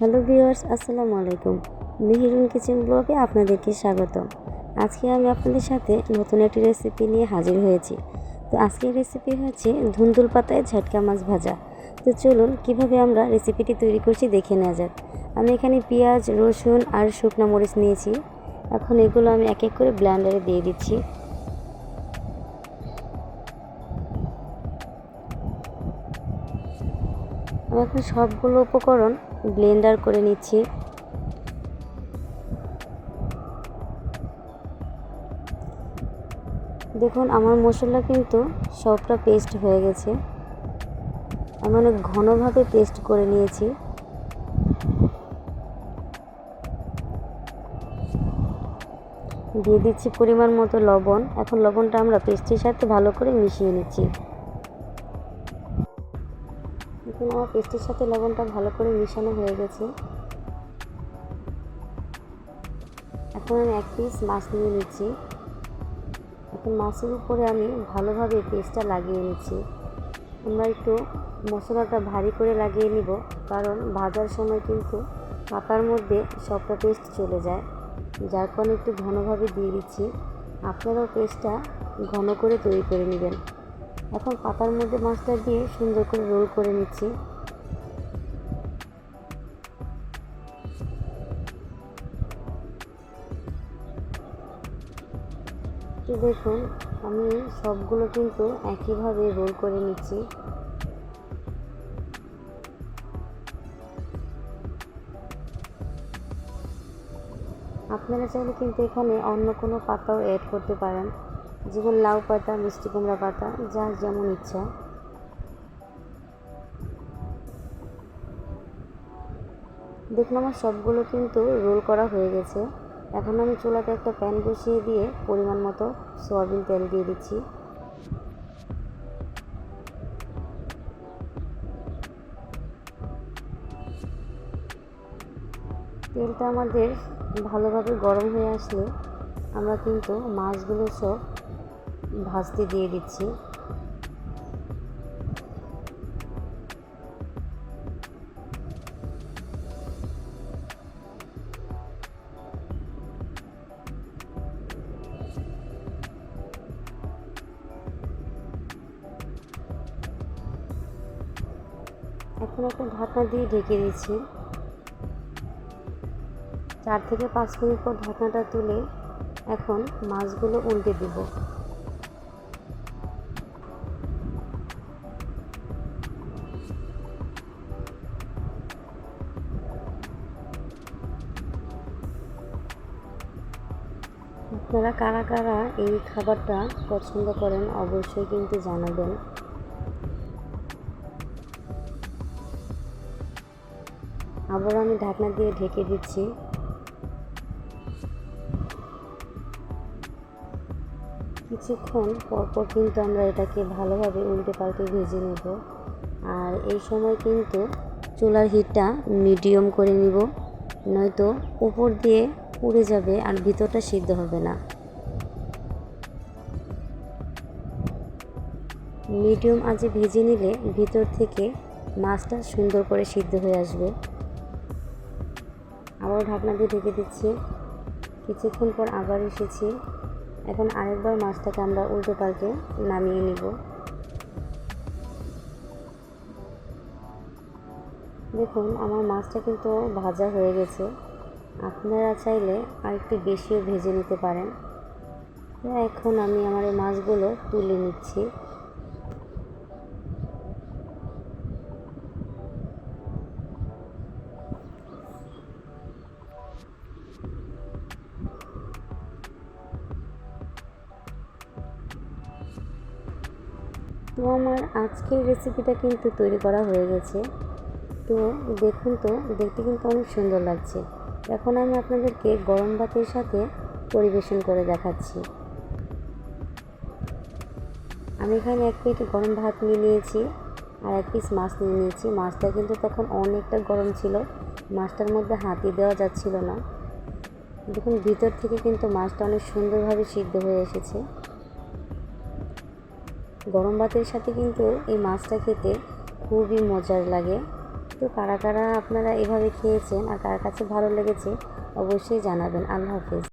Hello viewers, আসসালামু আলাইকুম। Meherun kitchen ব্লগে আপনাদেরকে স্বাগত আজকে আমি আপনাদের সাথে নতুন একটি রেসিপি নিয়ে হাজির হয়েছি। তো আজকের রেসিপি হচ্ছে ধুন্দুল পাতায় ঝাটকা মাছ ভাজা। তো চলুন কীভাবে আমরা রেসিপিটি তৈরি করছি দেখে নেওয়া যাক। আমি এখানে পেঁয়াজ, রসুন আর শুকনো মরিচ নিয়েছি। এখন এগুলো আমি এক এক করে ব্লেন্ডারে দিয়ে দিচ্ছি। এখন সবগুলো উপকরণ ব্লেন্ডার করে নিচ্ছি। দেখুন, আমার মশলা কিন্তু সবটা পেস্ট হয়ে গেছে। আমি অনেক ঘনভাবে পেস্ট করে নিয়েছি। দিয়ে দিচ্ছি পরিমাণ মতো লবণ। এখন লবণটা আমরা পেস্টের সাথে ভালো করে মিশিয়ে নিচ্ছি। এখন আমার পেস্টের সাথে লবণটা ভালো করে মিশানো হয়ে গেছে। এখন আমি এক পিস মাছ নিয়ে নিচ্ছি। এখন মাছের উপরে আমি ভালোভাবে পেস্টটা লাগিয়ে নিচ্ছি। আমরা একটু মশলাটা ভারী করে লাগিয়ে নিব, কারণ ভাজার সময় কিন্তু পাতার মধ্যে সবটা পেস্ট চলে যায়, যার কারণে একটু ঘনভাবে দিয়ে দিচ্ছি। আপনারাও পেস্টটা ঘন করে তৈরি করে নেবেন। এখন পাতার মধ্যে মাছটা দিয়ে সুন্দর করে রোল করে নিচ্ছি। দেখুন, আমি সবগুলো কিন্তু একইভাবে রোল করে নিচ্ছি। আপনারা চাইলে কিন্তু এখানে অন্য কোনো পাতাও অ্যাড করতে পারেন। যেমন লাউ পাতা, মিষ্টি কুমড়া পাতা, যার যেমন ইচ্ছা। দেখুন আমার সবগুলো কিন্তু রোল করা হয়ে গেছে। এখন আমি চুলাতে একটা প্যান বসিয়ে দিয়ে পরিমাণ মতো সয়াবিন তেল দিয়ে দিচ্ছি। তেলটা আমাদের ভালোভাবে গরম হয়ে আসলে আমরা কিন্তু মাছগুলো সব ভাজতে দিয়ে দিচ্ছি। এখন একটা ঢাকনা দিয়ে ঢেকে দিচ্ছি। চার থেকে পাঁচ মিনিট পর ঢাকনাটা তুলে এখন মাছগুলো উল্টে দিব। আপনারা কারা কারা এই খাবারটা পছন্দ করেন অবশ্যই কিন্তু জানাবেন। আবার আমি ঢাকনা দিয়ে ঢেকে দিচ্ছি। কিছুক্ষণ পরপর কিন্তু আমরা এটাকে ভালোভাবে উল্টে পাল্টে ভেজে নেব। আর এই সময় কিন্তু চুলার হিটটা মিডিয়াম করে নিব, নয়তো উপর দিয়ে পুড়ে যাবে আর ভিতরটা সিদ্ধ হবে না। মিডিয়াম আজে ভেজে নিলে ভিতর থেকে মাছটা সুন্দর করে সিদ্ধ হয়ে আসবে। আবার ঢাকনা দিয়ে ঢেকে দিচ্ছি। কিছুক্ষণ পর আবার এসেছি। এখন আরেকবার মাছটাকে আমরা উল্টো পাল্টে নামিয়ে নিব। দেখুন, আমার মাছটা কিন্তু ভাজা হয়ে গেছে। আপনারা চাইলে আর একটু বেশিও ভেজে নিতে পারেন। এখন আমি আমার এই মাছগুলো তুলে নিচ্ছি। তো আমার আজকের রেসিপিটা কিন্তু তৈরি করা হয়ে গেছে। তো দেখুন তো, দেখতে কিন্তু অনেক সুন্দর লাগছে। এখন আমি আপনাদেরকে গরম ভাতের সাথে পরিবেশন করে দেখাচ্ছি। আমি এখানে এক প্লেট গরম ভাত নিয়ে নিয়েছি আর এক পিস মাছ নিয়ে নিয়েছি। মাছটা কিন্তু তখন অনেকটা গরম ছিল। মাছটার মধ্যে হাতি দেওয়া যাচ্ছিল না। দেখুন, ভিতর থেকে কিন্তু মাছটা অনেক সুন্দরভাবে সিদ্ধ হয়ে এসেছে। গরম ভাতের সাথে কিন্তু এই মাছটা খেতে খুবই মজার লাগে। তো কারা কারা আপনারা এভাবে খেয়েছেন আর কার কাছে ভালো লেগেছে, অবশ্যই জানাবেন। আল্লাহ হাফেজ।